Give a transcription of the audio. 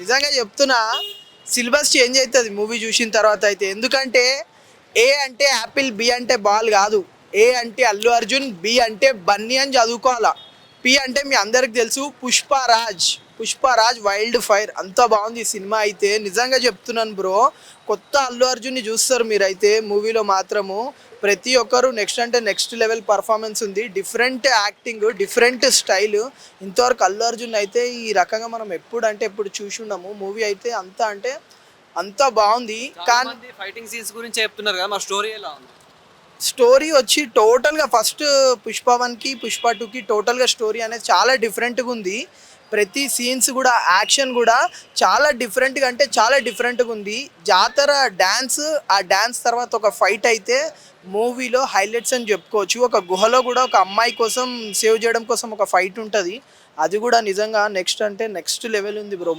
నిజంగా చెప్తున్నా syllabus change అవుతుంది మూవీ చూసిన తర్వాత అయితే. ఎందుకంటే ఏ అంటే యాపిల్ బి అంటే బాల్ కాదు. ఏ అంటే అల్లు అర్జున్ బి అంటే బన్నీ అని చదువుకోవాలా. పి అంటే మీ అందరికి తెలుసు పుష్పరాజ్. పుష్పరాజ్ వైల్డ్ ఫైర్ అంత బాగుంది ఈ సినిమా అయితే. నిజంగా చెప్తున్నాను బ్రో కొత్త అల్లు అర్జున్ని చూస్తారు మీరైతే మూవీలో మాత్రము. ప్రతి ఒక్కరు నెక్స్ట్ అంటే నెక్స్ట్ లెవెల్ పర్ఫార్మెన్స్ ఉంది. డిఫరెంట్ యాక్టింగ్ డిఫరెంట్ స్టైల్ ఇంతవరకు అల్లు అర్జున్ అయితే ఈ రకంగా మనం ఎప్పుడు అంటే ఎప్పుడు చూసి ఉన్నాము మూవీ అయితే అంత అంటే అంత బాగుంది. కానీ ఫైటింగ్ సీన్స్ గురించి చెప్తున్నారు కదా మా స్టోరీ ఎలా ఉంది? స్టోరీ వచ్చి టోటల్గా ఫస్ట్ పుష్ప వన్కి పుష్ప టూకి టోటల్గా స్టోరీ అనేది చాలా డిఫరెంట్గా ఉంది. ప్రతి సీన్స్ కూడా యాక్షన్ కూడా చాలా డిఫరెంట్గా అంటే చాలా డిఫరెంట్గా ఉంది. జాతర డ్యాన్స్ ఆ డ్యాన్స్ తర్వాత ఒక ఫైట్ అయితే మూవీలో హైలైట్స్ అని చెప్పుకోవచ్చు. ఒక గుహలో కూడా ఒక అమ్మాయి కోసం సేవ్ చేయడం కోసం ఒక ఫైట్ ఉంటుంది. అది కూడా నిజంగా నెక్స్ట్ అంటే నెక్స్ట్ లెవెల్ ఉంది బ్రో.